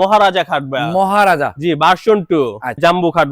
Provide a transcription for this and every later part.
মহারাজা খাট মহারাজা। জি version two আচ্ছা। জাম্বু খাট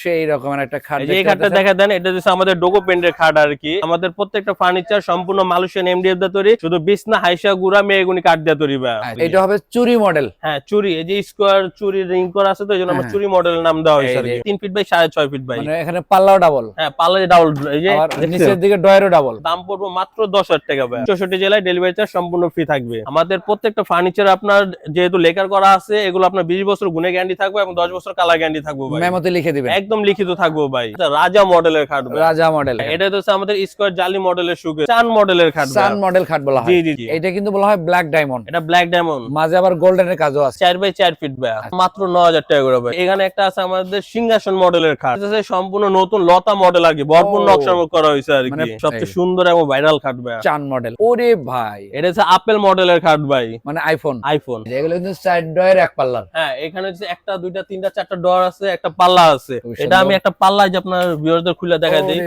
সেই রকমের একটা খাট এই খাটটা দেখা দেন এটা হচ্ছে আমাদের ডোকো পেন্টের খাট আর কি। আমাদের প্রত্যেকটা ফার্নিচার সম্পূর্ণ মালয়েশিয়ান এমডিএফ দিয়ে তৈরি শুধু বিছনা হাইসা গুড়া মেয়েগুনি কাঠ দিয়ে তৈরি ভাই। আচ্ছা, এটা হবে চুরি মডেল হ্যাঁ চুরি এই যে স্কোয়ার চুরি রিং করা আছে তো এই জন্য আমরা হ্যাঁ। চুরি মডেলের নাম দেওয়া হয়েছে আর কি। তিন ফিট বাই সাড়ে ছয় ফিট বাই মানে এখানে পাল্লাও ডাবল হ্যাঁ পাল্লা ডাবল এই যে নিচের দিকে ডয়ারও ডাবল দাম পড়ব মাত্র দশ হাজার টাকা ভাই। চৌষট্টি জেলায় ডেলিভারি চার্জ সম্পূর্ণ ফ্রি থাকবে। আমাদের প্রত্যেকটা ফার্নিচার আপনার যেহেতু লেকার করা আছে এগুলো আপনার বিশ বছর গুণে গ্যারান্টি থাকবে এবং দশ বছর কালার গ্যারান্টি থাকবে ভাই। মেমোতে লিখে দিবেন। একদম লিখিত থাকব ভাই। রাজা মডেলের খাট রাজা মডেল। এটা হচ্ছে আমাদের স্কোয়ার জালি মডেলের সুগে চান মডেলের খাট। সান মডেল খাট বলা হয়। জি জি এটা কিন্তু বলা হয় ব্ল্যাক ডায়মন্ড এটা ব্ল্যাক ডায়মন্ড মাঝে আবার গোল্ডেনের কাজও আছে। চার বাই চার ফিট ভাই। মাত্র ন হাজার টাকা করে ভাই। এখানে একটা আছে আমাদের সিংহাসন মডেলের খাট। এটা সম্পূর্ণ নতুন লতা মডেল আর কি। ভরপুর নকশা করা হয়েছে আর মানে কি সবচেয়ে সুন্দর এবং ভাইরাল খাট ভাই। চান মডেল। ওরে ভাই। এটা হচ্ছে আপেল মডেলের খাট ভাই। মানে আইফোন আইফোন এগুলো কিন্তু সাইড ডয়ের এক পাল্লার। হ্যাঁ এখানে হচ্ছে একটা দুইটা তিনটা চারটা ডর আছে একটা পাল্লা আছে। এটা আমি একটা পাল্লা যে আপনার ভিউয়ারদের খুলে দেখাই দিই।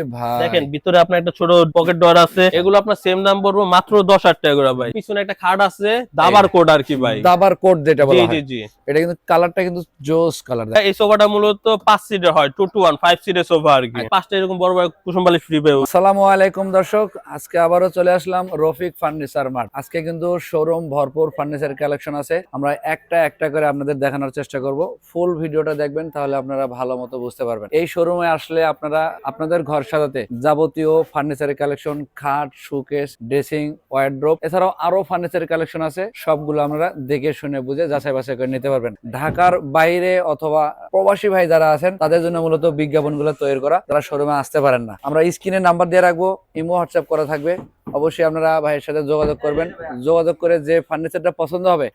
দেখেন ভিতরে আপনার একটা ছোট পকেট ডর আছে। এগুলো আপনার সেম দাম পড়ব মাত্র দশ হাজার টাকা করে ভাই। পিছনে একটা খাট আছে দাবার কোড আর কি ভাই। দাবার কোট যেটা বলা জি হয়। জি এটা কিন্তু কালারটা কিন্তু জোস কালার। এই সোফাটা মূলত পাঁচ সিটের হয় টু টু ওয়ান ফাইভ সিটের সোফা আর কি। পাঁচটা এরকম বড় বড় কুসুম ফ্রি পেয়ে। আসসালামু আলাইকুম দর্শক আজকে আবারও চলে আসলাম রফিক ফার্নিচার মার্ট। আজকে কিন্তু শোরুম ভরপুর ফার্নিচার কালেকশন আছে। আমরা একটা একটা করে আপনাদের দেখানোর চেষ্টা করব। ফুল ভিডিওটা দেখবেন, তাহলে আপনারা ভালো মতো বুঝতে পারবেন। এই শোরুমে আসলে আপনারা, আপনাদের ঘর সাজাতে যাবতীয় ফার্নিচারের কালেকশন, খাট, শোকেস, ড্রেসিং ওয়ার্ড্রোব এছাড়াও আরও ফার্নিচারের কালেকশন আছে, সবগুলো আপনারা দেখে শুনে বুঝে যাচাই বাছাই করে নিতে পারবেন। ঢাকার বাইরে অথবা প্রবাসী ভাই যারা আছেন, তাদের জন্য মূলত বিজ্ঞাপনগুলো তৈরি করা, তারা শোরুমে আসতে পারেন না। আমরা স্ক্রিনে নাম্বার দিয়ে রাখব, ইমো, হোয়াটসঅ্যাপ করা থাকবে। অবশ্যই আপনারা ভাইয়ের সাথে যোগাযোগ করবেন। যোগাযোগ করে যে ফার্নিচারটা পছন্দ হবে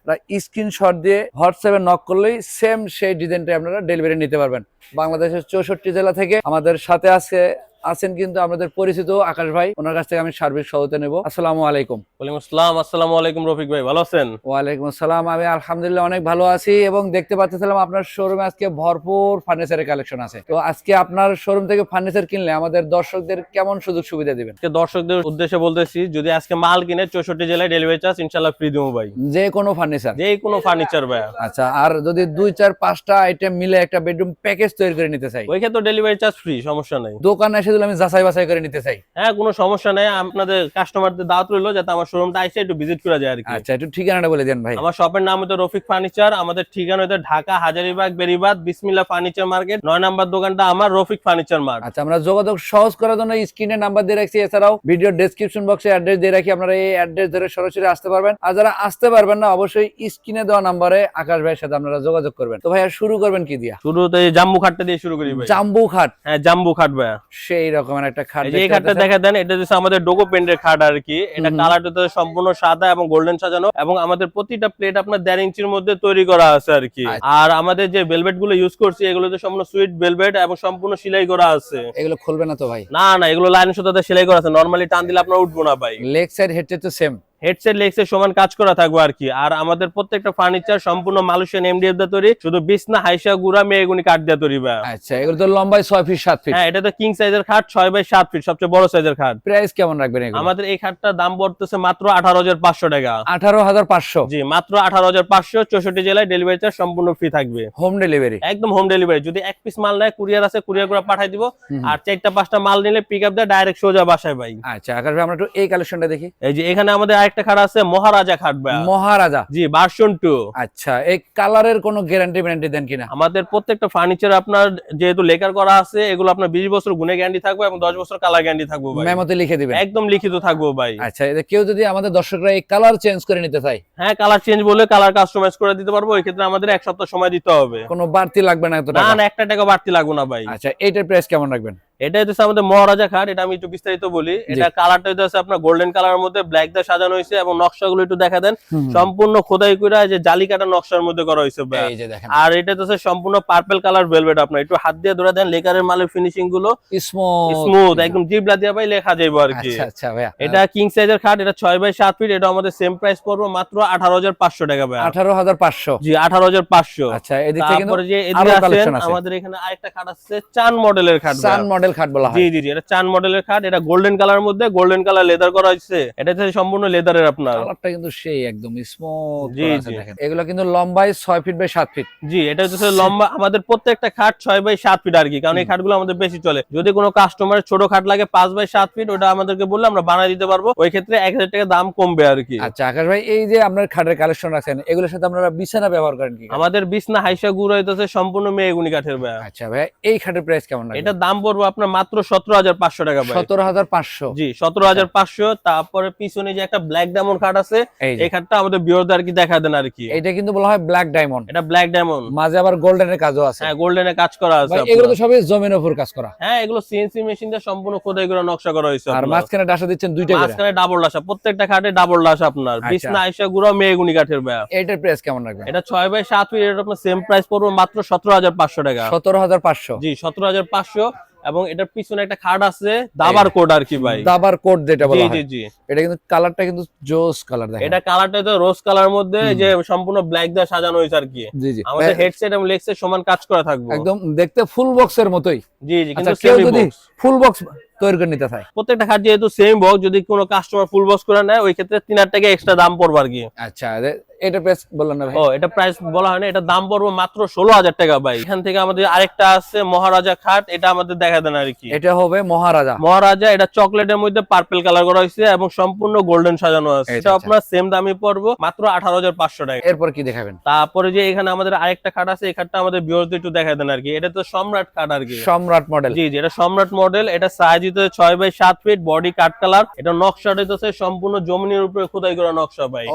স্ক্রিনশট দিয়ে হোয়াটসঅ্যাপে নক করলেই সেম সেই ডিজাইনটা আপনারা ডেলিভারি নিতে পারবেন। বাংলাদেশের চৌষট্টি জেলা থেকে আমাদের সাথে আছে আছেন কিন্তু আমাদের পরিচিত আকাশ ভাই। ওনার কাছ থেকে আমি সার্বিক সহায়তা নেব। আসসালামু আলাইকুম। ওয়ালাইকুম আসসালাম আসসালামু আলাইকুম রফিক ভাই ভালো আছেন? ওয়ালাইকুম আসসালাম। আমি আলহামদুলিল্লাহ অনেক ভালো আছি এবং দেখতে পাচ্ছিলাম আপনার শোরুমে আজকে ভরপুর ফার্নিচারের কালেকশন আছে। তো আজকে আপনার শোরুম থেকে ফার্নিচার কিনলে আমাদের দর্শকদের কেমন সুযোগ সুবিধা দিবেন? আজকে দর্শকদের উদ্দেশ্যে বলতেছি যদি আজকে মাল কিনে চৌষট্টি জেলায় ডেলিভারি চার্জ ইনশাল্লাহ ফ্রি দেবো ভাই। যে কোনো ফার্নিচার যে কোনো ফার্নিচার ভাই আচ্ছা আর যদি দুই চার পাঁচটা আইটেম মিলে একটা বেডরুম প্যাকেজ তৈরি করে নিতে চাই? ওই ক্ষেত্রে ডেলিভারি চার্জ ফ্রি সমস্যা নাই। দোকানে এসে যদি আমি যাচাই বাছাই করে নিতে চাই। হ্যাঁ কোনো সমস্যা নাই। আপনাদের কাস্টমারদের দাওয়াত রইল যাতে আমার শোরুমটা এসে একটু ভিজিট করা যায় আর কি। আচ্ছা একটু ঠিকানাটা বলে দেন ভাই। আমার শপের নাম হচ্ছে রফিক ফার্নিচার। আমাদের ঠিকানা হচ্ছে ঢাকা হাজারিবাগ বেরিবাদ বিসমিল্লা ফার্নিচার মার্কেট। নয় নাম্বার দোকানটা আমার রফিক ফার্নিচার মার্ট। আচ্ছা আমরা যোগাযোগ সহজ করার জন্য স্ক্রিনে নাম্বার দিয়ে রাখছি। এছাড়াও ভিডিও ডেসক্রিপশন বক্সে অ্যাড্রেস দিয়ে রাখি। আপনারা এই অ্যাড্রেস ধরে সরাসরি আসতে পারবেন। আর যারা আসতে পারবেন না অবশ্যই স্ক্রিনে দেওয়া নাম্বারে আকাশ ভাইয়ের সাথে আপনারা যোগাযোগ করবেন। তো ভাইয়া শুরু করবেন কি দিয়া? শুরুতে জাম্বু খাটটা দিয়ে শুরু করি ভাই। জাম্বু খাট হ্যাঁ জাম্বু খাট ভাই রকমের একটা খাট এই এই খাটটা দেখা দেন এটা হচ্ছে আমাদের ডোগো পেন্ডের খাট আর কি। এটা কালারটা তো সম্পূর্ণ সাদা এবং গোল্ডেন সাজানো এবং আমাদের প্রতিটা প্লেট আপনার দেড় ইঞ্চির মধ্যে তৈরি করা আছে আর কি। আচ্ছা। আর আমাদের যে বেলভেটগুলো ইউজ করছি এগুলোতে সম্পূর্ণ সুইট বেলভেট এবং সম্পূর্ণ সেলাই করা আছে। এগুলো খুলবে না তো ভাই? না না এগুলো লাইন সুতাতে সেলাই করা আছে। নরমালি টান দিলে আপনার উঠবো না ভাই। লেগ সাইড হেড তো সেম হেডসেট লেগসের সমান কাজ করা থাকবে আর কি। আর আমাদের প্রত্যেকটা ফার্নিচার সম্পূর্ণ মালয়েশিয়ান এমডিএফ দিয়ে তৈরি। শুধু বিছনা হাইসা গুড়া মেয়েগুনি কাঠ দিয়ে তৈরি ভাই। আচ্ছা এগুলো তো লম্বাই ছয় ফিট সাত ফিট হ্যাঁ এটা তো কিং সাইজের খাট ছয় বাই সাত ফিট সবচেয়ে বড় সাইজের খাট। প্রাইস কেমন রাখবেন এগুলো? আমাদের এই খাটটার দাম পড়তেছে মাত্র আঠারো হাজার পাঁচশো টাকা। আঠারো হাজার পাঁচশো? জি মাত্র আঠারো হাজার পাঁচশো চৌষট্টি জেলায় ডেলিভারি চার্জ সম্পূর্ণ ফ্রি থাকবে। হোম ডেলিভারি একদম হোম ডেলিভারি যদি এক পিস মাল নেয় কুরিয়ার আছে কুরিয়ার করে পাঠাই দিব। আর চারটা পাঁচটা মাল নিলে পিক আপ দেয় ডাইরেক্ট সোজা বাসায় ভাই। আচ্ছা আকাশ ভাই আমরা একটু এই কালেকশনটা দেখি। এই যে এখানে আমাদের আরেকটা খাট আছে মহারাজা খাট ভাই। মহারাজা। জি ভার্সন টু আচ্ছা এই কালারের কোনো গ্যারান্টি গ্যারান্টি দেন কিনা? আমাদের প্রত্যেকটা ফার্নিচার আপনার যেহেতু লেকার করা আছে এগুলো আপনার বিশ বছর গুণে গ্যারান্টি থাকবে এবং দশ বছর কালার গ্যারান্টি থাকবে ভাই। মেমোতে লিখে দিবেন। একদম লিখিত থাকব ভাই। আচ্ছা এদের কেউ যদি আমাদের দর্শকরা এই কালার চেঞ্জ করে নিতে চায়? হ্যাঁ কালার চেঞ্জ বলে কালার কাস্টমাইজ করে দিতে পারব ওই ক্ষেত্রে আমাদের এক সপ্তাহ সময় দিতে হবে। কোনো বাড়তি লাগবে না এত টাকা? না একটা টাকা বাড়তি লাগবে না ভাই। আচ্ছা এইটার প্রাইস কেমন রাখবেন? এটা হচ্ছে আমাদের মহারাজা খাট এটা আমি একটু বিস্তারিত বলি। এটা কালারটা হচ্ছে আপনার গোল্ডেন কালারের মধ্যে ব্ল্যাক দিয়ে সাজানো হয়েছে এবং নকশাগুলো একটু দেখা দেন। সম্পূর্ণ খোদাই করে যে জালি কাটা নকশার মধ্যে করা হয়েছে আর এটা হচ্ছে সম্পূর্ণ পার্পল কালার ভেলভেট আপনার। একটু হাত দিয়ে ধরে দেন লেকারের মালের ফিনিশিংগুলো স্মুথ একদম জিবলা দিয়ে ভাই লেখা যাইবো আর কি। আচ্ছা আচ্ছা এটা কিং সাইজের খাট এটা ছয় বাই সাত ফিট এটা আমাদের সেম প্রাইস পড়ব মাত্র আঠারো হাজার পাঁচশো টাকা ভাই আঠারো হাজার পাঁচশো। জি আঠারো হাজার পাঁচশো। আচ্ছা এদিক। আমাদের এখানে আরেকটা খাট আছে চান মডেলের খাট চান মডেল মডেল খাট বলা হয়। জি জি এটা চান মডেলের খাট এটা গোল্ডেন কালার মধ্যে গোল্ডেন কালার লেদার করা হয়েছে। এটা হচ্ছে সম্পূর্ণ লেদারের আপনার। কালারটা কিন্তু সেই একদম স্মুথ জি, জি। এগুলো কিন্তু লম্বায় ছয় ফিট বাই সাত ফিট জি এটা হচ্ছে লম্বা আমাদের প্রত্যেকটা খাট ছয় বাই সাত ফিট আর কি কারণ এই খাটগুলো আমাদের বেশি চলে। যদি কোনো কাস্টমারের ছোট খাট লাগে পাঁচ বাই সাত ফিট ওটা আমাদেরকে বললে আমরা বানাই দিতে পারব। ওই ক্ষেত্রে এক হাজার টাকা দাম কমবে আর কি। আচ্ছা আকাশ ভাই এই যে আপনার খাটের কালেকশন রাখছেন এগুলোর সাথে আপনারা বিছানা ব্যবহার করেন কি? আমাদের বিছনা হাইসা গুড় হইতেছে সম্পূর্ণ মেয়েগুনি কাঠের ভাই আচ্ছা ভাই এই খাটের প্রাইস কেমন লাগে এটার দাম পড়ব আপনার মাত্র সতেরো হাজার পাঁচশো টাকা সতেরো হাজার পাঁচশো। জি সতেরো হাজার পাঁচশো। তারপরে পিছনে যে একটা ব্ল্যাক ডায়মন্ড কাঠ আছে এই খাটটা আমাদের বিরোধী আর কি দেখা দেন আর কি এটা কিন্তু বলা হয় ব্ল্যাক ডায়মন্ড এটা ব্ল্যাক ডায়মন্ড মাঝে আবার গোল্ডেনের কাজও আছে। হ্যাঁ গোল্ডেনে কাজ করা আছে ভাই এগুলো তো সবই জমির উপর কাজ করা। হ্যাঁ এগুলো সিএনসি মেশিন দিয়ে সম্পূর্ণ খোদাই করে নকশা করা হয়েছে আর মাঝখানে ডাসা দিচ্ছেন দুইটা মাঝখানে ডাবল ডাসা। প্রত্যেকটা খাটে ডাবল ডাসা আপনার। আচ্ছা। বিছনা আইসা গুড়া মেয়েগুনি কাঠের ভাই এইটার প্রাইস কেমন রাখবেন? এটা ছয় বাই সাত এটা আপনার সেম প্রাইস পড়বে মাত্র সতেরো হাজার পাঁচশো টাকা। সতেরো হাজার পাঁচশো। জি সতেরো হাজার পাঁচশো। এবং এটার পিছনে একটা খাট আছে দাবার কোড আর কি ভাই। দাবার কোড যেটা বলা জি হয়। জি এটা কিন্তু কালারটা কিন্তু জোস কালার দেখেন। এটা কালারটা তো রোজ কালার মধ্যে যে সম্পূর্ণ ব্ল্যাক দিয়ে সাজানো হয়েছে আর কি। জি জি। আমাদের হেডসেট এবং লেগসেট সমান কাজ করা থাকবে। একদম দেখতে ফুল বক্সের মতোই। জি জি আচ্ছা কিন্তু কেউ যদি ফুল বক্স তৈরি করে নিতে চায়। প্রত্যেকটা খাট যেহেতু সেম বক্স যদি কোনো কাস্টমার ফুল বক্স করে নেয় ওই ক্ষেত্রে তিন হাজার টাকা এক্সট্রা দাম পড়বে আর কি। আচ্ছা এটা প্রাইস বললেন না ভাই। ও এটা প্রাইস বলা হয় না এটা দাম পড়বে মাত্র ষোলো হাজার টাকা ভাই। এখান থেকে আমাদের আরেকটা আছে মহারাজা খাট এটা আমাদের দেখা দেন আর কি। এটা হবে মহারাজা। মহারাজা এটা চকলেটের মধ্যে পার্পল কালার করা হয়েছে এবং সম্পূর্ণ গোল্ডেন সাজানো আছে। এটা আচ্ছা। আপনার সেম দামই পড়ব মাত্র আঠারো হাজার পাঁচশো টাকা। এরপর কি দেখাবেন? তারপরে যে এখানে আমাদের আরেকটা খাট আছে এই খাটটা আমাদের বিরোধী একটু দেখা দেন আর কি। এটা তো সম্রাট খাট আর কি। সম্রাট মডেল জি জি এটা সম্রাট মডেল এটা সাইজ হইতে ছয় বাই সাত ফিট বডি কাট কালার এটা নকশাটা হইতেছে সম্পূর্ণ জমিনের উপরে খোদাই করা নকশা ভাই।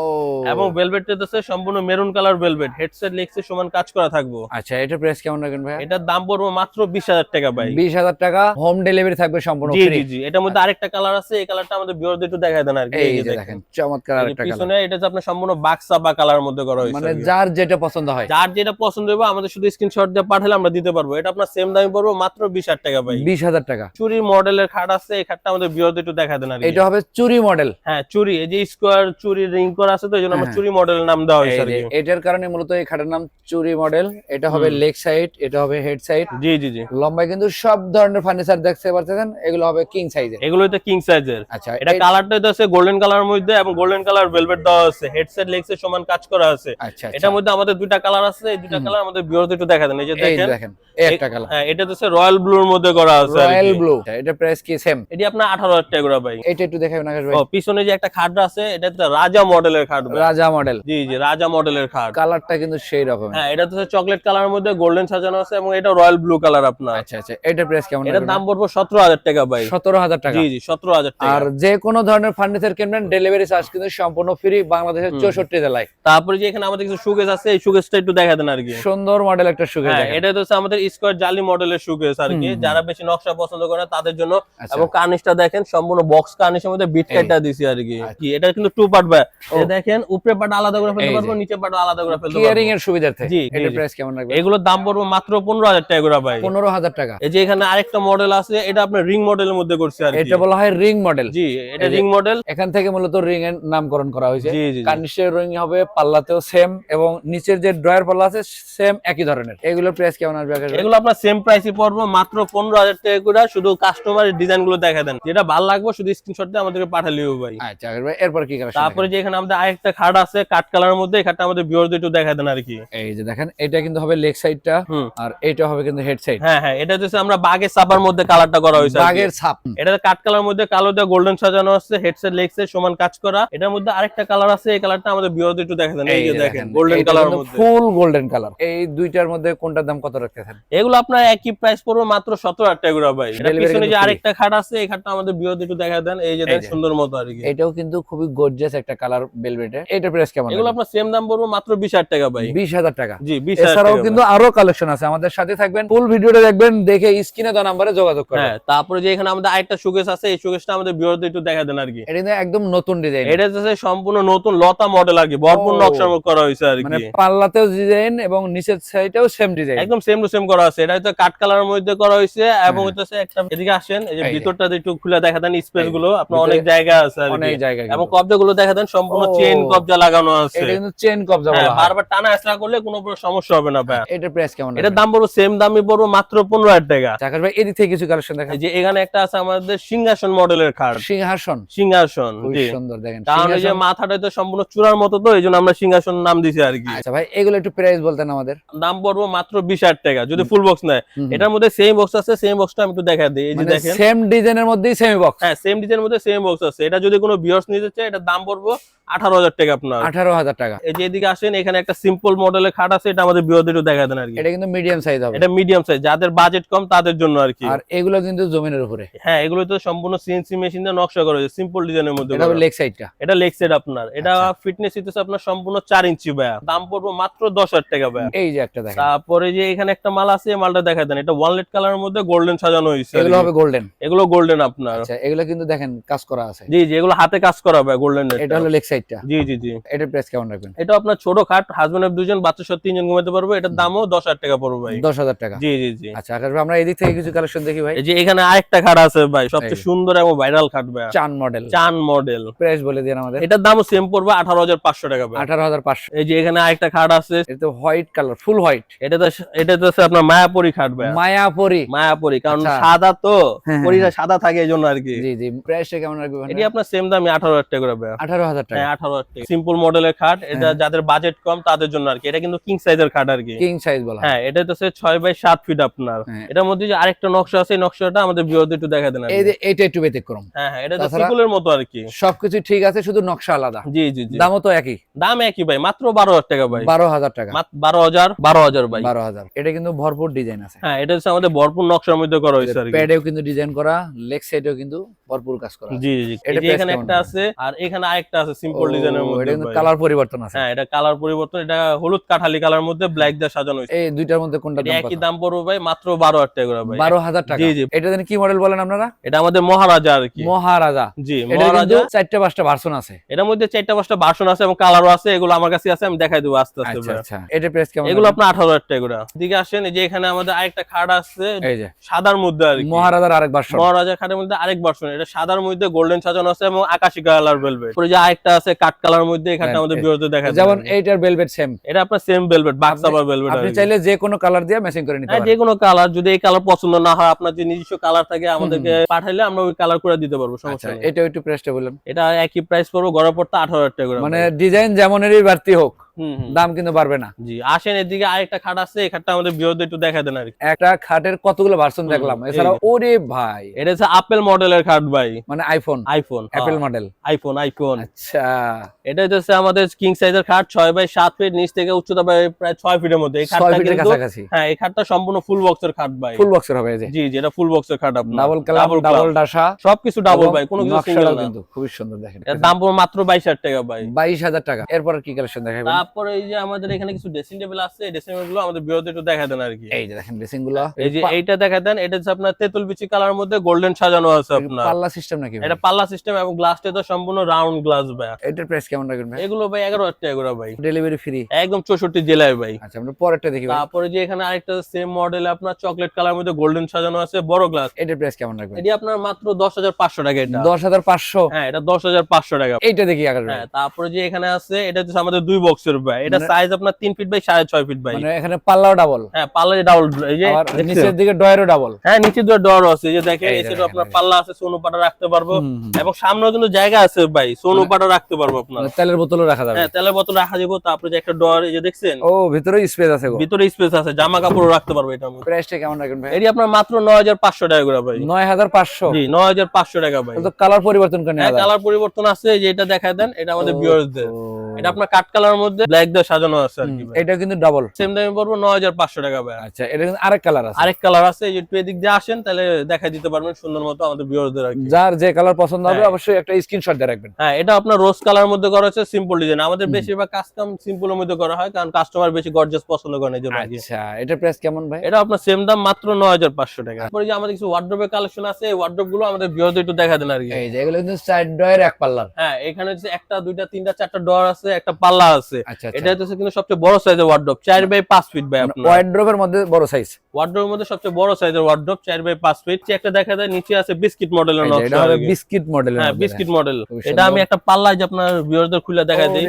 এবং ভেলভেট হইতেছে সম্পূর্ণ মেরুন কালার ভেলভেট হেডসেট লেগসে সমান কাজ করা থাকব। আচ্ছা এটা প্রাইস কেমন রাখবেন ভাই এটার দাম পড়ব মাত্র বিশ হাজার টাকা ভাই। বিশ হাজার টাকা হোম ডেলিভারি থাকবে সম্পূর্ণ ফ্রি জি জি এটার মধ্যে আরেকটা কালার আছে এই কালারটা আমাদের বিরোধী একটু দেখা দেন আর কি। এই যে দেখেন। চমৎকার আরেকটা কালার পিছনে এটা যে আপনার সম্পূর্ণ বাক্সা বা কালার মধ্যে করা হয়েছে মানে যার যেটা পছন্দ হয়। যার যেটা পছন্দ হবে আমাদের শুধু স্ক্রিনশট দিয়ে পাঠালে আমরা দিতে পারব। এটা আপনার সেম দামে পড়ব মাত্র বিশ হাজার টাকা ভাই। বিশ হাজার টাকা। চুরি মডেলের খাট আছে এই খাটটা আমাদের বিরোধী একটু দেখা দেন এটা হবে চুরি মডেল। হ্যাঁ চুরি এই যে স্কোয়ার চুরি রিং করা আছে তো এই জন্য আমরা হ্যাঁ। চুরি মডেলের নাম দেওয়া হয়েছে এটার কারণে মূলত এই খাটের নাম চুরি মডেল। এটা হবে লেগ সাইড এটা হবে হেড সাইড জি জি জি। লম্বায় কিন্তু সব ধরনের ফার্নিচার দেখতে পাচ্ছেন এগুলো হবে কিং সাইজের এগুলো কিং সাইজের আচ্ছা এটা কালারটা হচ্ছে গোল্ডেন কালার মধ্যে এবং গোল্ডেন কালার ভেলভেট দেওয়া আছে। হেডসেট লেগসের সমান কাজ করা আছে। আচ্ছা এটার মধ্যে আমাদের দুইটা কালার আছে এই দুইটা কালার আমাদের বিরোধী একটু দেখা দেন। এই যে দেখেন এই একটা কালার হ্যাঁ এটা হচ্ছে রয়্যাল ব্লুর মধ্যে করা আছে রয়্যাল ব্লু এটা প্রাইস কি সেম এটি আপনার আঠারো হাজার টাকা করে ভাই। এটা একটু দেখাবেন আকাশ ভাই। ও পিছনে যে একটা খাট আছে এটা হচ্ছে রাজা মডেলের খাট রাজা মডেল। জি জি রাজা মডেলের খাট। কালারটা কিন্তু সেই রকম। হ্যাঁ এটা হচ্ছে চকলেট কালারের মধ্যে গোল্ডেন সাজানো আছে এবং এটা রয়্যাল ব্লু কালার আপনার। আচ্ছা আচ্ছা এটার প্রাইস কেমন এটার দাম পড়ব সতেরো হাজার টাকা ভাই। সতেরো হাজার টাকা। জি জি সতেরো হাজার টাকা। আর যে কোনো ধরনের ফার্নিচার কিনবেন ডেলিভারি চার্জ কিন্তু সম্পূর্ণ ফ্রি বাংলাদেশের হুম। চৌষট্টি জেলায়। তারপরে যে এখানে আমাদের কিছু সুকেস আছে এই সুকেসটা একটু দেখা দেন আর কি। সুন্দর মডেল একটা সুখে হ্যাঁ এটা তো আমাদের স্কোয়ার জালি মডেলের সুকেস আর কি। যারা বেশি নকশা পছন্দ করে তাদের জন্য আচ্ছা। এবং কার্নিশটা দেখেন সম্পূর্ণ বক্স কার্নিশের মধ্যে বিট এই। কাইটটা দিছি আর কি। আচ্ছা। কি এটা কিন্তু টু পার্ট ভাই। দেখেন উপরে পার্ট আলাদা করে ফেলতে পারব নিচে পার্ট আলাদা করে ফেলতে ক্লিয়ারিং পারব। এর সুবিধার্থে। জি, প্রাইস কেমন লাগবে? এগুলোর দাম পড়ব মাত্র পনেরো হাজার টাকা করে ভাই। পনেরো হাজার টাকা। এই যে এখানে আরেকটা মডেল আছে এটা আপনার রিং মডেলের মধ্যে করছে আর এটা বলা হয় রিং মডেল জি এটা রিং মডেল এখান থেকে মূলত রিং এর নামকরণ করা হয়েছে। কার্নিশের রিং হবে পাল্লাতেও সেম এবং নিচের যে ড্রয়ার পাল্লা আছে সেম একই ধরনের। এগুলোর প্রাইস কেমন আসবে এগুলো আপনার সেম প্রাইসই পড়ব মাত্র পনেরো হাজার টাকা করে শুধু কাস্টমারের ডিজাইনগুলো দেখা দেন। যেটা ভালো লাগবে শুধু স্ক্রিনশট দিয়ে আমাদেরকে পাঠালিও ভাই। আচ্ছা ভাই এরপর কি তারপরে যে এখানে আমাদের আরেকটা খাট আছে কাঠ কালারের মধ্যে এই খাটটা আমাদের বিওর একটু দেখা দেন আর কি। এই যে দেখেন এটা কিন্তু হবে লেগ সাইডটা আর এটা হবে কিন্তু হেড সাইড হ্যাঁ হ্যাঁ এটা হচ্ছে আমরা বাগের চাপার মধ্যে কালারটা করা হয়েছে বাগের ছাপ। এটা কাঠ কালার মধ্যে কালো দিয়ে গোল্ডেন সাজানো আছে হেডসেট লেগসের সমান কাজ করা। এটার মধ্যে আরেকটা কালার আছে এই কালারটা আমাদের বিওর একটু দেখা দেন। এই যে দেখেন গোল্ডেন কালার মধ্যে। ফুল গোল্ডেন কালার এই দুইটার মধ্যে কোনটার দাম কত রাখতেছেন এগুলো আপনার একই প্রাইস পড়বে মাত্র সতেরো হাজার টাকা করে ভাই। পিছনে যে আরেকটা খাট আছে এই খাটটা আমাদের বিওর একটু দেখা দেন। এই যে সুন্দর মতো আর কি। এটাও কিন্তু খুবই গর্জিয়াস একটা কালার বেলভেটে এটার প্রাইস কেমন এগুলো আপনার সেম দাম পড়বে মাত্র বিশ হাজার টাকা ভাই। বিশ হাজার টাকা। জি বিশ এছাড়াও কিন্তু আরও কালেকশন আছে। আমাদের সাথে থাকবেন ফুল ভিডিওটা দেখবেন দেখে স্ক্রিনে দেওয়া নাম্বারে যোগাযোগ করবেন। হ্যাঁ তারপরে যে এখানে আমাদের আরেকটা সুকেস আছে এই সুকেসটা আমাদের বিরোধী একটু দেখা দেন আর কি। এটা একদম নতুন ডিজাইন এটা হচ্ছে সম্পূর্ণ নতুন লতা মডেল আর কি। ভরপুর। নকশা করা হয়েছে আর কি। মানে পাল্লাতেও ডিজাইন এবং নিচের সাইডেও সেম ডিজাইন একদম সেম টু সেম করা আছে। এটা হচ্ছে কাঠ কালারের মধ্যে মধ্যে করা হয়েছে এবং হ্যাঁ। হইতেছে একটা এদিকে আসেন এই যে ভিতরটা একটু খুলে দেখা দেন স্পেসগুলো আপনার অনেক জায়গা আছে। অনেক জায়গা এবং কবজা গুলো দেখা দেন সম্পূর্ণ। চেন কবজা লাগানো আছে। এটা কিন্তু চেন কবজা হ্যাঁ, বলা হয়। বারবার টানা আসলা করলে কোনো সমস্যা হবে না ভাই। এটার প্রাইস কেমন এটার দাম পড়ব সেম দামই পড়ব মাত্র পনেরো হাজার টাকা। চাকাশ ভাই এদিক থেকে কিছু কালেকশন দেখা এই যে এখানে একটা আছে আমাদের সিংহাসন মডেলের খাট সিংহাসন? সিংহাসন খুব সুন্দর দেখেন। কারণ এই যে মাথাটা তো সম্পূর্ণ চূড়ার মতো তো এই জন্য আমরা সিংহাসন নাম দিছি আর কি। আচ্ছা ভাই এগুলো একটু প্রাইস বলতেন আমাদের। দাম পড়ব মাত্র বিশ হাজার টাকা যদি ফুল বক্স নেয়। এটার মধ্যে সেম বক্স আছে সেম বক্সটা আমি একটু দেখা দিই। এই যে মানে দেখেন। সেম ডিজাইনের মধ্যেই সেমি বক্স হ্যাঁ সেম ডিজাইনের মধ্যে সেম বক্স আছে। এটা যদি কোনো বিয়ার্স নিতে চায় এটার দাম পড়ব আঠারো হাজার টাকা আপনার। আঠারো হাজার টাকা। এই যে এদিকে আসেন এখানে একটা সিম্পল মডেলের খাট আছে এটা আমাদের বিরোধীর দেখা দেন আর কি। এটা কিন্তু মিডিয়াম সাইজ হবে। এটা মিডিয়াম সাইজ যাদের বাজেট কম তাদের জন্য আর কি। আর এগুলো কিন্তু জমিনের উপরে। হ্যাঁ এগুলো তো সম্পূর্ণ সিএনসি মেশিন দিয়ে নকশা করা হয়েছে সিম্পল ডিজাইনের মধ্যে এটা। লেগ সাইডটা এটা লেগ সেট আপনার। এটা আচ্ছা। ফিটনেস হইতেছে আপনার সম্পূর্ণ চার ইঞ্চি ভাইয়া। দাম পড়ব মাত্র দশ হাজার টাকা ভাইয়া। এই যে একটা দেখেন। তারপরে যে এখানে একটা মাল আছে মালটা দেখা দেন। এটা ওয়ানলেট কালারের মধ্যে গোল্ডেন সাজানো হয়েছে এগুলো হবে গোল্ডেন এগুলো গোল্ডেন আপনার। আচ্ছা এগুলো কিন্তু দেখেন কাজ করা আছে। জি জি এগুলো হাতে কাজ করা হবে গোল্ডেন এটা হলো লেগ সাইডটা জি জি জি। এটার প্রাইস কেমন রাখবেন? এটা আপনার ছোট খাট হাজবেন্ড দুজন বাচ্চা সহ তিনজন ঘুমাতে পারবে। এটার দামও দশ হাজার টাকা পড়বে ভাই। দশ হাজার টাকা। জি জি জি। আচ্ছা আকাশ ভাই আমরা এদিক থেকে কিছু কালেকশন দেখি ভাই। এই যে এখানে আরেকটা খাট আছে ভাই সবচেয়ে সুন্দর এবং ভাইরাল খাট ভাই। চান মডেল চান মডেল প্রাইস বলে দিন আমাদের। এটার দামও সেম পড়বে আঠারো হাজার পাঁচশো টাকা ভাই। আঠারো হাজার পাঁচশো। এই যে এখানে আরেকটা খাট আছে। এটা তো হোয়াইট কালার ফুল হোয়াইট এটা তো এটা তো আপনার মায়াপুরি খাট ভাই। মায়াপরি। মায়াপুরি কারণ আচ্ছা। সাদা তো হ্যাঁ, পরিটা সাদা থাকে এই জন্য আর কি জি জি প্রাইসটা কেমন রাখবেন এটি আপনার সেম দামই আঠারো হাজার টাকা করে ভাই আঠারো হাজার টাকা। হ্যাঁ আঠারো হাজার টাকা। সিম্পল মডেলের খাট এটা হ্যাঁ। যাদের বাজেট কম তাদের জন্য আর কি এটা কিন্তু কিং সাইজের খাট আর কি কিং সাইজ বলা হ্যাঁ। এটা হচ্ছে ছয় বাই সাত ফিট আপনার। হ্যাঁ। এটার মধ্যে যে আরেকটা নকশা আছে নকশাটা আমাদের বিরোধী একটু দেখা দেন এই যে এইটা একটু ব্যতিক্রম। হ্যাঁ হ্যাঁ এটা তো সিকুলের মতো আর কি সবকিছু ঠিক আছে শুধু নকশা আলাদা। জি জি জি। দামও তো একই। দাম একই ভাই মাত্র বারো হাজার টাকা ভাই। বারো হাজার টাকা। মাত্র বারো হাজার বারো হাজার ভাই। বারো হাজার। এটা কিন্তু ভরপুর ডিজাইন আছে। হ্যাঁ এটা হচ্ছে আমাদের ভরপুর নকশার মধ্যে করা হয়েছে আর প্যাডেও কিন্তু ডিজাইন করা লেগ সাইডেও কিন্তু ভরপুর কাজ করা। জি জি এটা এখানে একটা আছে আর এখানে আরেকটা আছে সিম্পল ডিজাইনের মধ্যে এটা কিন্তু কালার পরিবর্তন আছে। হ্যাঁ এটা কালার পরিবর্তন এটা হলুদ কাঠালি কালার মধ্যে ব্ল্যাক দিয়ে সাজানো হয়েছে। এই দুইটার মধ্যে কোনটা দাম একই দাম পড়বে ভাই মাত্র বারো হাজার টাকা করে ভাই। বারো হাজার টাকা। জি, জি। এটা জানি কি মডেল বলেন আপনারা? এটা আমাদের মহারাজা আর কি। মহারাজা। জি মহারাজা। চারটে পাঁচটা ভার্সন আছে। এটার মধ্যে চারটা পাঁচটা ভার্সন আছে এবং কালারও আছে এগুলো আমার কাছে আছে আমি দেখাই দেবো আস্তে আস্তে আচ্ছা আচ্ছা। এটা প্রাইস কেমন এগুলো? আপনার আঠারো হাজার টাকা করে। দিকে আসেন এই যে এখানে আমাদের আরেকটা খাট আছে যে। সাদার মধ্যে আর মহারাজার আরেক ভার্সন মহারাজা খাটের মধ্যে আরেক ভার্সন এটা সাদার মধ্যে গোল্ডেন সাজানো আছে এবং আকাশি কালার ভেলভেট পরে যে আরেকটা আছে কাঠ কালার মধ্যে এখানে হ্যাঁ, আমাদের এ- দেখা যায়। যেমন এইটার বেলভেট সেম এটা আপনার সেম ভেলভেট বাক্সাবার ভেলভেট আপনি চাইলে যে কোনো কালার দিয়ে ম্যাচিং করে নিতে হ্যাঁ যে কোনো কালার যদি এই কালার পছন্দ না হয় আপনার যে নিজস্ব কালার থাকে আমাদেরকে পাঠাইলে আমরা ওই কালার করে দিতে পারব আচ্ছা সমস্যা নেই। এটা একটু প্রাইসটা বললেন এটা একই প্রাইস পড়ব গড়া পড়তে আঠারো হাজার টাকা করে মানে ডিজাইন যেমনেরই বাড়তি হোক। দাম কিন্তু বাড়বে না। জি আসেন এদিকে আরেকটা খাট আছে এই খাটটা আমাদের বিরোধী একটু দেখা দেন আর একটা খাটের কতগুলো ভার্সন দেখলাম। এছাড়া ওরে ভাই। এটা হচ্ছে আপেল মডেলের খাট ভাই। মানে iPhone iPhone apple model iPhone iPhone আচ্ছা। এটা হচ্ছে আমাদের কিং সাইজের খাট ছয় বাই সাত ফিট নিচ থেকে উচ্চতা প্রায় প্রায় ছয় ফিটের মধ্যে। এই খাটটা কিন্তু হ্যাঁ এই খাটটা সম্পূর্ণ ফুল বক্সের খাট ভাই। ফুল বক্সের হবে জি জি এটা ফুল বক্সের খাট আপনার। Double colour double. ডাসা সবকিছু ডাবল ভাই কোনো কিছু সিঙ্গেল না। কিন্তু খুবই সুন্দর দেখেন। এর দাম মাত্র বাইশ হাজার টাকা ভাই। বাইশ হাজার টাকা। এরপর কি কালেকশন দেখাবেন তারপরে এই যে আমাদের এখানে কিছু ড্রেসিং টেবিল আছে ড্রেসিং টেবিলগুলো আমাদের বিরোধী একটু দেখা দেন আর কি। এই যে দেখেন ড্রেসিংগুলো। এই যে এইটা দেখা দেন এটা হচ্ছে আপনার তেতুল বিচি কালার মধ্যে গোল্ডেন সাজানো আছে আপনার। পাল্লা সিস্টেম নাকি এটা পাল্লা সিস্টেম এবং গ্লাসটা তো সম্পূর্ণ রাউন্ড গ্লাস ভাই। এটার প্রাইস কেমন রাখবেন ভাই? এগুলো ভাই টাকা করে ভাই। ডেলিভারি ফ্রি একদম চৌষট্টি জেলায় ভাই। আচ্ছা আমরা পরেরটা দেখি তারপরে যে এখানে আরেকটা সেম মডেল আপনার চকলেট কালার মধ্যে গোল্ডেন সাজানো আছে বড় গ্লাস এটার প্রাইস কেমন রাখবেন? এটি আপনার মাত্র দশ হাজার পাঁচশো টাকা এটা। দশ হাজার পাঁচশো? হ্যাঁ এটা দশ হাজার পাঁচশো টাকা। এইটা দেখি আগে হ্যাঁ তারপরে যে এখানে আছে এটা হচ্ছে আমাদের দুই বক্সের ভাই। এটা মানে- সাইজ আপনার তিন ফিট বাই সাড়ে ছয় ফিট ভাই। মানে এখানে পাল্লাও ডাবল হ্যাঁ পাল্লা ডাবল এই যে নিচের দিকে ডয়ারও ডাবল হ্যাঁ নিচে দুটো ডর আছে এই যে দেখেন এই সাইডে আপনার পাল্লা আছে সোনু পাটা রাখতে পারব। এবং সামনেও কিন্তু জায়গা আছে ভাই সোনু পাটা রাখতে পারব আপনার। মানে তেলের বোতলও রাখা যাবে। হ্যাঁ তেলের বোতল রাখা যাব তারপরে যে একটা ডর এই যে দেখছেন? ও ভিতরে স্পেস আছে গো। ভিতরে স্পেস আছে জামা কাপড় রাখতে পারব এটা প্রাইসটা কেমন রাখবেন ভাই? এটি আপনার মাত্র নয় হাজার পাঁচশো টাকা করে ভাই। নয় হাজার পাঁচশো? জি নয় হাজার পাঁচশো টাকা ভাই। তো কালার পরিবর্তন করে নেওয়া হ্যাঁ কালার পরিবর্তন আছে এই যে এটা দেখায় দেন এটা আমাদের ভিউয়ারদের এটা আপনার কাট কালার মধ্যে ব্ল্যাক দিয়ে সাজানো আছে আর কি এটা কিন্তু ডাবল সেম দামে পড়ব নয় হাজার পাঁচশো টাকা ভাই। আচ্ছা এটা কিন্তু আরেক কালার আছে। আরেক কালার আছে এই যে একটু এদিক দিয়ে আসেন তাহলে দেখাই দিতে পারবেন সুন্দর মতো আমাদের ভিউয়ারদের আর যার যে কালার পছন্দ হবে হ্যাঁ। অবশ্যই একটা স্ক্রিনশট দিয়ে রাখবেন। হ্যাঁ এটা আপনার রোজ কালার মধ্যে করা হচ্ছে সিম্পল ডিজাইন আমাদের বেশিরভাগ কাস্টম সিম্পলের মধ্যে করা হয় কারণ কাস্টমার বেশি গর্জাস পছন্দ করে না এই জন্য আচ্ছা এটা প্রাইস কেমন ভাই? এটা আপনার সেম দাম মাত্র নয় হাজার পাঁচশো টাকা। তারপরে যে আমাদের কিছু ওয়ার্ড্রোবের কালেকশন আছে এই ওয়ার্ড্রোবগুলো আমাদের ভিউয়ারদের একটু দেখা দেন আর কি। এই যে এগুলো কিন্তু সাইড ডয়ের এক পাল্লার। হ্যাঁ এখানে হচ্ছে একটা দুইটা তিনটা চারটা ডর আছে একটা পাল্লা আছে। আচ্ছা। এটা হচ্ছে কিন্তু সবচেয়ে বড় সাইজের ওয়ার্ড্রপ চার বাই পাঁচ ফিট ভাই আপনার। ওয়াইড্রোবের মধ্যে বড় সাইজ ওয়ার্ড্রোবের মধ্যে সবচেয়ে বড় সাইজের ওয়ার্ড্রপ চার বাই পাঁচ ফিট একটা দেখা যায় নিচে আছে বিস্কিট মডেলের এটা হবে বিস্কিট মডেলের হ্যাঁ বিস্কিট মডেল এটা আমি একটা পাল্লায় যে আপনার ভিউয়ারদের খুলে দেখা দিই।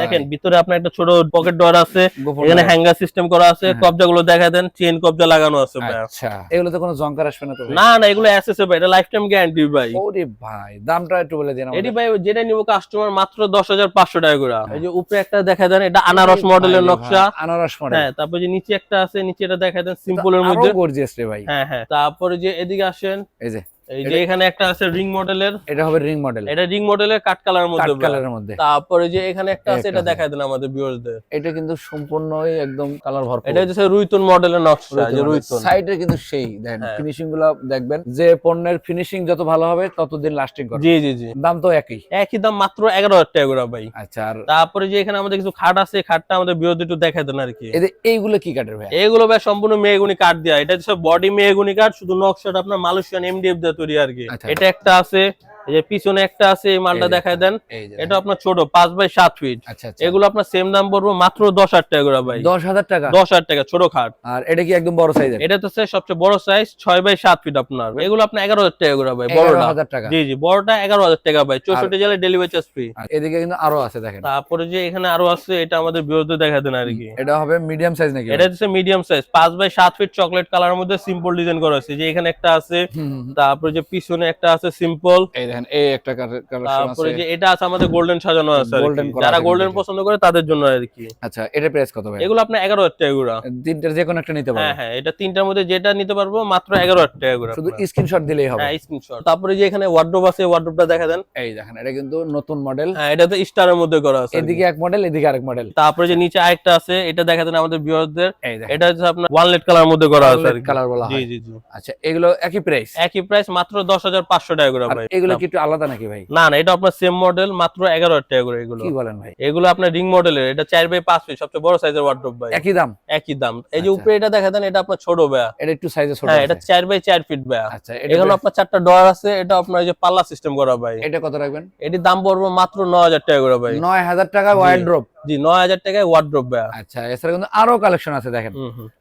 দেখেন ভিতরে আপনার একটা ছোট পকেট ডোর আছে এখানে হ্যাঙ্গার সিস্টেম করা আছে হ্যাঁ। কবজাগুলো দেখা দেন চেন কবজা লাগানো আছে ভাই। আচ্ছা এগুলো তো কোনো জঙ্কার আসবে না তো না না এগুলো এসএসএ ভাই এটা লাইফ টাইম গ্যারান্টি ভাই। ওরে ভাই দামটা একটু বলে দিন এটি ভাই যেটা নিব কাস্টমার মাত্র দশ হাজার পাঁচশো টাকা করে। এই যে উপরে একটা দেখা দেন এটা আনারস মডেলের নকশা। আনারস মডেল হ্যাঁ তারপর যে নিচে একটা আছে নিচে এটা দেখা দেন সিম্পলের মধ্যে। গর্জিয়াস রে ভাই। হ্যাঁ হ্যাঁ তারপরে যে এদিকে আসেন এই যে। এই যে এখানে একটা আছে রিং মডেলের। এটা হবে রিং মডেল। এটা রিং মডেলের কাট কালারের মধ্যে কাট কালারের মধ্যে। তারপরে যে এখানে একটা আছে এটা দেন আমাদের ভিউয়ারদের এটা কিন্তু সম্পূর্ণই একদম কালার ভরপুর। এটা হচ্ছে রুইতুন মডেলের নকশা যে রুইতুন সাইডে কিন্তু সেই দেখেন হ্যাঁ। ফিনিশিংগুলো দেখবেন যে পণ্যের ফিনিশিং যত ভালো হবে ততদিন লাস্টিং করবে। জি জি জি। দাম তো একই। একই দাম মাত্র এগারো হাজার টাকা করে ভাই। আচ্ছা আর তারপরে যে এখানে আমাদের কিছু খাট আছে খাটটা আমাদের বিরোধী একটু দেখা দেন আর কি। এইগুলো কি কাঠের ভাই? এগুলো ভাই সম্পূর্ণ মেহগুনি কাঠ দেওয়া এটা হচ্ছে বডি মেহগুনি কাঠ শুধু নকশাটা আপনার মালয়েশিয়ান এমডিএফ দিয়ে তৈরি আর কি আচ্ছা। এটা একটা আছে এই যে পিছনে একটা আছে এই মালটা দেখায় দেন। এটা আপনার ছোট পাঁচ বাই সাত ফিট। আচ্ছা আচ্ছা। এগুলো আপনার সেম দাম পড়ব মাত্র দশ হাজার টাকা করে ভাই। দশ হাজার টাকা? দশ হাজার টাকা ছোট খাট। আর এটা কি একদম বড় সাইজের এটা তো সবচেয়ে বড় সাইজ ছয় বাই সাত ফিট আপনার। এগুলো আপনার এগারো হাজার টাকা করে ভাই বড়টা। হাজার টাকা। জি জি বড়টা এগারো হাজার টাকা ভাই। চৌষট্টি জেলায় ডেলিভারি চার্জ ফ্রি এদিকে কিন্তু আরও আছে দেখেন। তারপরে যে এখানে আরও আছে এটা আমাদের বিরুদ্ধে দেখা দেন আর কি এটা হবে মিডিয়াম সাইজ নাকি? এটা হচ্ছে মিডিয়াম সাইজ পাঁচ বাই সাত ফিট চকলেট কালার মধ্যে সিম্পল ডিজাইন করা আছে। যে এখানে একটা আছে হুম। তারপরে যে পিছনে একটা আছে সিম্পল এই দেখেন এই একটা কালেকশন তারপরে যে এটা আছে আমাদের গোল্ডেন সাজানো আছে যারা গোল্ডেন পছন্দ করে তাদের জন্য আর কি। আচ্ছা এটা প্রাইস কত ভাই? এগুলো এগারো হাজার টাকা করে তিনটার যে কোনো একটা নিতে পারবেন হ্যাঁ হ্যাঁ এটা তিনটার মধ্যে যেটা নিতে পারব মাত্র এগারো হাজার টাকা করে শুধু স্ক্রিনশট দিলেই হবে। হ্যাঁ স্ক্রিনশট তারপরে যে এখানে ওয়ার্ড্রোব আছে ওয়ার্ড্রোবটা দেখা দেন। এই দেখেন এটা কিন্তু নতুন মডেল হ্যাঁ এটা তো স্টারের মধ্যে করা আছে এদিকে এক মডেল এদিকে আরেক মডেল তারপরে যে নিচে আরেকটা আছে এটা দেখা দেন আমাদের ভিউয়ারদের এটা হচ্ছে আপনার ওয়ানলেট কালার মধ্যে করা আছে। কালার বলা জি হয়। জি জি আচ্ছা এগুলো একই প্রাইস একই প্রাইস মাত্র দশ হাজার পাঁচশো টাকা করে ভাই। এগুলো কি একটু আলাদা নাকি ভাই? না না এটা আপনার সেম মডেল মাত্র এগারো হাজার টাকা করে এগুলো। কি বলেন ভাই? এগুলো আপনার রিং মডেলের এটা চার বাই পাঁচ ফিট সবচেয়ে বড় সাইজের ওয়ার্ড্রোব ভাই। একই দাম? একই দাম। এই যে আচ্ছা। উপরে এটা দেখা দেন এটা আপনার ছোট ভাইয়া। এটা একটু সাইজে ছোট হ্যাঁ এটা চার বাই চার ফিট ভাইয়া। আচ্ছা এখানে আপনার চারটা ডোর আছে এটা আপনার যে পাল্লা সিস্টেম করা ভাই। এটা কত রাখবেন? এটির দাম পড়বে মাত্র নয় হাজার টাকা করে ভাই। নয় হাজার টাকা ওয়াইড ড্রপ জি নয় হাজার টাকায় ওয়ার্ড্রোব ভাইয়া আচ্ছা এছাড়া কিন্তু আরও কালেকশন আছে দেখেন।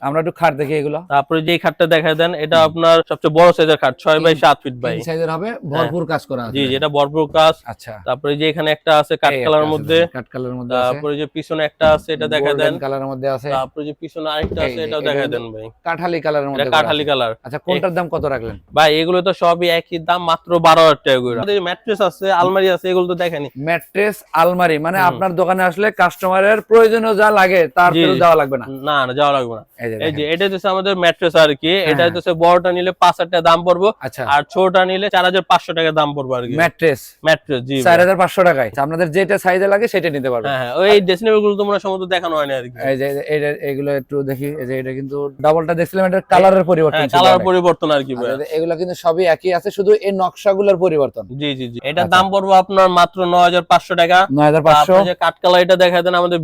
আমরা একটু খাট দেখি এগুলো। তারপরে যে খাটটা দেখা দেন এটা আপনার সবচেয়ে বড় সাইজের খাট ছয় বাই সাত ফিট ভাই সাইজের হবে ভরপুর কাজ করা আছে। জি যেটা ভরপুর কাজ। আচ্ছা। তারপরে যে এখানে একটা আছে একটা কালার মধ্যে। কাঠ কালারের মধ্যে আছে। তারপরে যে পিছনে একটা আছে এটা দেখা দেন। কালারের মধ্যে আছে। তারপরে যে পিছনে আরেকটা আছে এটাও এটা দেখা দেন ভাই। কাঠালি কালারের মধ্যে কাঠালি কালার আচ্ছা কোনটার দাম কত রাখলেন? ভাই এগুলো তো সবই একই দাম মাত্র বারো হাজার টাকা করে। ম্যাট্রেস আছে আলমারি আছে এগুলো তো দেখেনি। ম্যাট্রেস আলমারি মানে আপনার দোকানে আসলে কাস্টমারের প্রয়োজনীয় যা লাগে তার। ফেরত দেওয়া লাগবে না। না না যাওয়া লাগবে না। এই যে। এটা হচ্ছে আমাদের ম্যাট্রেস আর কি। এটা হ্যাঁ। হচ্ছে বড়টা নিলে পাঁচ হাজার টাকা দাম পড়ব। আচ্ছা। আর ছোটটা নিলে চার হাজার পাঁচশো টাকা দাম পড়ব আর কি। ম্যাট্রেস ম্যাট্রেস জি চার ভাই। হাজার পাঁচশো টাকায়। আচ্ছা, আপনাদের যেটা সাইজে লাগে সেটা নিতে পারবেন। হ্যাঁ হ্যাঁ। ওই ড্রেসিংগুলো তোমরা সম্ভবত দেখানো হয় না আর কি। এই যে এটা এগুলো একটু দেখি। এই যে এটা কিন্তু ডাবলটা দেখছিলাম এটা কালারের পরিবর্তন হ্যাঁ কালার পরিবর্তন আর কি এগুলো কিন্তু সবই একই আছে শুধু এই নকশাগুলোর পরিবর্তন। জি জি জি। এটার আচ্ছা। দাম পড়ব আপনার মাত্র নয় হাজার পাঁচশো টাকা। নয় হাজার পাঁচশো। যে কাঠ কালার এটা দেখা দেন আমাদের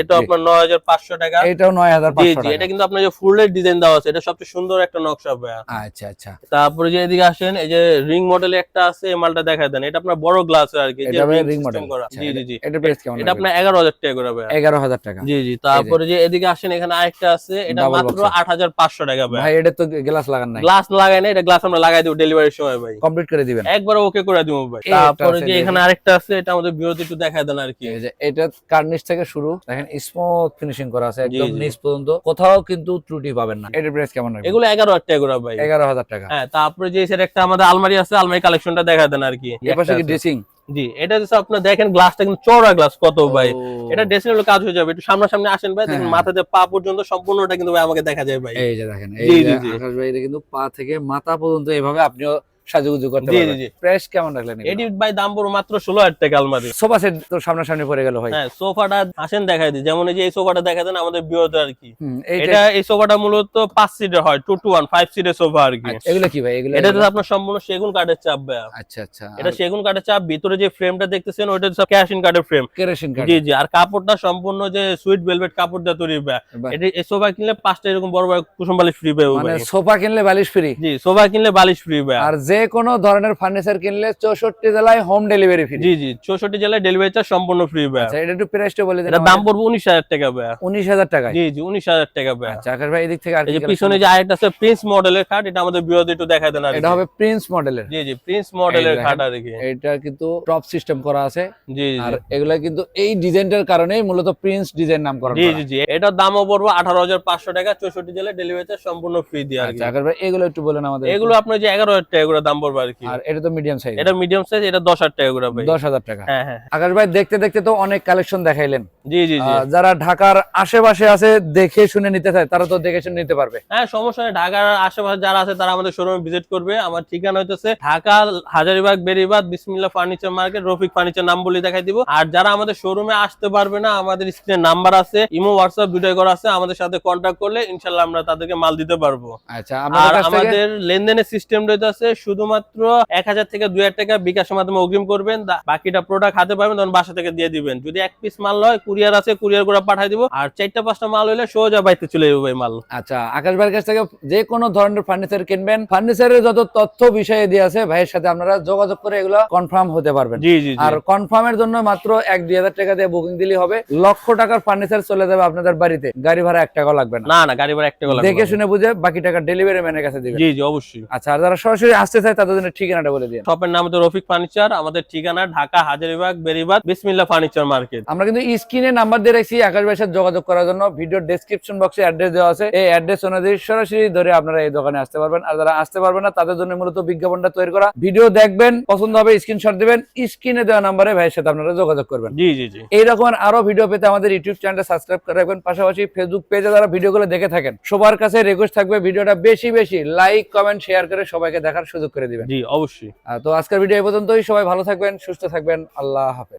এটা আপনার নয় হাজার পাঁচশো টাকা। নয় হাজার জি জি এটা কিন্তু আপনার যে ফুলের ডিজাইন দেওয়া আছে এটা সবচেয়ে সুন্দর একটা নকশা ভাইয়া। আচ্ছা আচ্ছা। তারপরে যে এদিকে আসেন এই যে রিং মডেলে একটা আছে এই মালটা দেখা দেন এটা আপনার বড় গ্লাস আর কি যে রিং মডেল করা। জি জি জি। এটা প্রাইস কেমন এটা আপনার এগারো হাজার টাকা করে ভাইয়া। এগারো হাজার টাকা। জি জি তারপরে যে এদিকে আসেন এখানে আরেকটা আছে এটা মাত্র box এর। আট হাজার পাঁচশো টাকা ভাই ভাই এটা তো গ্লাস লাগান নাই। গ্লাস লাগাই না এটা গ্লাস আমরা লাগাই দেবো ডেলিভারির সময় ভাই। কমপ্লিট করে দিবেন। একবার ওকে করে দিব ভাই। তারপরে যে এখানে আরেকটা আছে এটা আমাদের বিরতি একটু দেখা দেন আর কি। এই যে এটা কার্নিশ থেকে শুরু দেখেন স্মুথ ফিনিশিং করা আছে একদম নিচ পর্যন্ত। কোথাও কিন্তু ত্রুটি পাবেন না। এটার প্রাইস কেমন এগুলো এগারো হাজার টাকা করে ভাই। এগারো হাজার টাকা। হ্যাঁ তারপরে যে সেটা একটা আমাদের আলমারি আছে আলমারি কালেকশনটা দেখা দেন আর কি। এর পাশে কি ড্রেসিং জি এটা হচ্ছে আপনার দেখেন গ্লাসটা কিন্তু চওড়া গ্লাস কত ভাই। এটা ড্রেসিং এর কাজ হয়ে যাবে একটু সামনাসামনি আসেন ভাই দেখেন হ্যাঁ। মাথাতে পা পর্যন্ত সম্পূর্ণটা কিন্তু ভাই আমাকে দেখা যায় ভাই। এই যে দেখেন এই যে আকাশ ভাই এটা কিন্তু পা থেকে মাথা পর্যন্ত এভাবে আপনিও সাজুগুজু করতে। প্রাইস কেমন রাখলেন ভাই দাম পড়ো মাত্র ষোলো হাজার টাকা আলমারি সোফা সেট তো সামনাসামনি পড়ে গেল ভাই। হ্যাঁ সোফাটা আসেন দেখাই দিই। যেমন এই যে এই সোফাটা দেখা দেন আমাদের আর কি। এটা এই সোফাটা মূলত সিটের হয় টু টু ওয়ান ফাইভ সিটের সোফা আর কি। আচ্ছা, এগুলো কি ভাই? এগুলো এটা এগুলো- আপনার সম্পূর্ণ সেগুন কাঠের চাপ ভাই আচ্ছা আচ্ছা। এটা সেগুন কাঠের চাপ ভিতরে যে ফ্রেমটা দেখতেছেন সব ক্যাশিন কাঠের ফ্রেম কেরোসিন কাঠ। জি জি। আর কাপড়টা সম্পূর্ণ যে সুইট ভেলভেট কাপড় দিয়ে তৈরি ভাই এটা এই সোফা কিনলে পাঁচটা এরকম বড় বড় কুসুম বালিশ ফ্রি পাবে মানে সোফা কিনলে বালিশ ফ্রি জি সোফা কিনলে বালিশ ফ্রি ভাই আর যে যে কোনো ধরনের ফার্নিচার কিনলে চৌষট্টি জেলায় হোম ডেলিভারি ফ্রি জি জি চৌষট্টি জেলায় ডেলিভারি চার্জ সম্পূর্ণ ফ্রি ভাই আচ্ছা এটা একটু প্রাইসটা বলে দিন এটা দাম পড়বে উনিশ হাজার টাকা ভাই উনিশ হাজার টাকায়? জি জি উনিশ হাজার টাকা ভাই আচ্ছা আকাশ ভাই এদিক থেকে আর যে পিছনে যে আরেকটা আছে প্রিন্স মডেলের খাট এটা আমাদের বিরোধী একটু দেখা দেন আর এটা হবে প্রিন্স মডেলের জি জি প্রিন্স মডেলের খাট আর কি। এটা কিন্তু টপ সিস্টেম করা আছে। জি জি আর এগুলা কিন্তু এই ডিজাইনটার কারণেই মূলত প্রিন্স ডিজাইন নাম করা। জি জি জি এটার দামও পড়বে আঠারো হাজার পাঁচশো টাকা চৌষট্টি জেলায় ডেলিভারি চার্জ সম্পূর্ণ ফ্রি দিয়ে আর কি। আচ্ছা আকাশ ভাই এগুলো একটু বলেন আমাদের। এগুলো আপনার যে এগারো হাজার টাকা দাম পড়বে আর কি। আর এটা তো মিডিয়াম সাইজ এটা মিডিয়াম সাইজ এটা দশ হাজার টাকা করে ভাই। টাকা। হ্যাঁ হ্যাঁ। আকাশ ভাই দেখতে দেখতে তো অনেক কালেকশন দেখাইলেন। জি জি জি। যারা ঢাকার আশেপাশে আছে দেখে শুনে নিতে চায় তারা তো দেখে শুনে নিতে পারবে। হ্যাঁ সমস্যা নেই। ঢাকার আশেপাশে যারা আছে তারা আমাদের শোরুমে ভিজিট করবে। আমার ঠিকানা হইতেছে Dhaka Hazaribagh Beribadh furniture market Rafiq furniture নাম বলে দেখাই দিব। আর যারা আমাদের শোরুমে আসতে পারবে না আমাদের স্ক্রিনে নাম্বার আছে ইমো হোয়াটসঅ্যাপ দুটাই করা আছে আমাদের সাথে কন্ট্যাক্ট করলে ইনশাল্লাহ আমরা তাদেরকে মাল দিতে পারব। আচ্ছা আর আমাদের আমাদের লেনদেনের সিস্টেম রয়েছে শুধুমাত্র এক হাজার থেকে দুই হাজার টাকা বিকাশের মাধ্যমে অগ্রিম করবেন। বাকিটা প্রোডাক্ট হাতে পাবেন তখন বাসা থেকে দিয়ে দিবেন। যদি এক পিস মাল হয় কুরিয়ার আছে কুরিয়ার করে পাঠাই দিব। আর চারটা পাঁচটা মাল হইলে সোজা বাড়িতে চলে যাবে মাল। আচ্ছা আকাশ ভাইয়ের কাছ থেকে যে কোনো ধরনের ফার্নিচার কিনবেন ফার্নিচারের যত তথ্য বিষয়ে দিয়ে আছে ভাইয়ের সাথে আপনারা যোগাযোগ করে এগুলো কনফার্ম হতে পারবেন। জি জি আর কনফার্মের জন্য মাত্র এক দুই হাজার টাকা দিয়ে বুকিং দিলেই হবে। লক্ষ টাকার ফার্নিচার চলে যাবে আপনাদের বাড়িতে। গাড়ি ভাড়া এক টাকাও লাগবে না। না গাড়ি ভাড়া একটা করে লাগবে দেখে শুনে বুঝে বাকি টাকা ডেলিভারি ম্যানের কাছে দিবেন। জি জি অবশ্যই। আচ্ছা আর যারা সরাসরি আসতে চায় তাদের জন্য ঠিকানাটা বলে দিন শপের নাম হচ্ছে রফিক ফার্নিচার আমাদের ঠিকানা ঢাকা হাজারিবাগ বেরিবাদ বিসমিল্লা ফার্নিচার মার্কেট। আমরা কিন্তু স্ক্রিনে নাম্বার দিয়ে রাখছি আকাশ ভাইয়ের সাথে যোগাযোগ করার জন্য। ভিডিও ডেসক্রিপশন বক্সে অ্যাড্রেস দেওয়া আছে। এই অ্যাড্রেস অনুযায়ী সরাসরি ধরে আপনারা এই দোকানে আসতে পারবেন। আর যারা আসতে পারবেন না তাদের জন্য মূলত বিজ্ঞাপনটা তৈরি করা। ভিডিও দেখবেন পছন্দ হবে স্ক্রিনশট দিবেন। স্ক্রিনে দেওয়া নাম্বারে ভাইয়ের সাথে আপনারা যোগাযোগ করবেন। জি জি জি। এই রকম আরও ভিডিও পেতে আমাদের ইউটিউব চ্যানেলটা সাবস্ক্রাইব করে রাখবেন। পাশাপাশি ফেসবুক পেজে যারা ভিডিওগুলো দেখে থাকেন সবার কাছে রিকোয়েস্ট থাকবে। ভিডিওটা বেশি বেশি লাইক কমেন্ট শেয়ার করে সবাইকে দেখার সুযোগ করে দিবেন। জি অবশ্যই। তো আজকের ভিডিও এই পর্যন্তই। সবাই ভালো থাকবেন সুস্থ থাকবেন। আল্লাহ হাফেজ।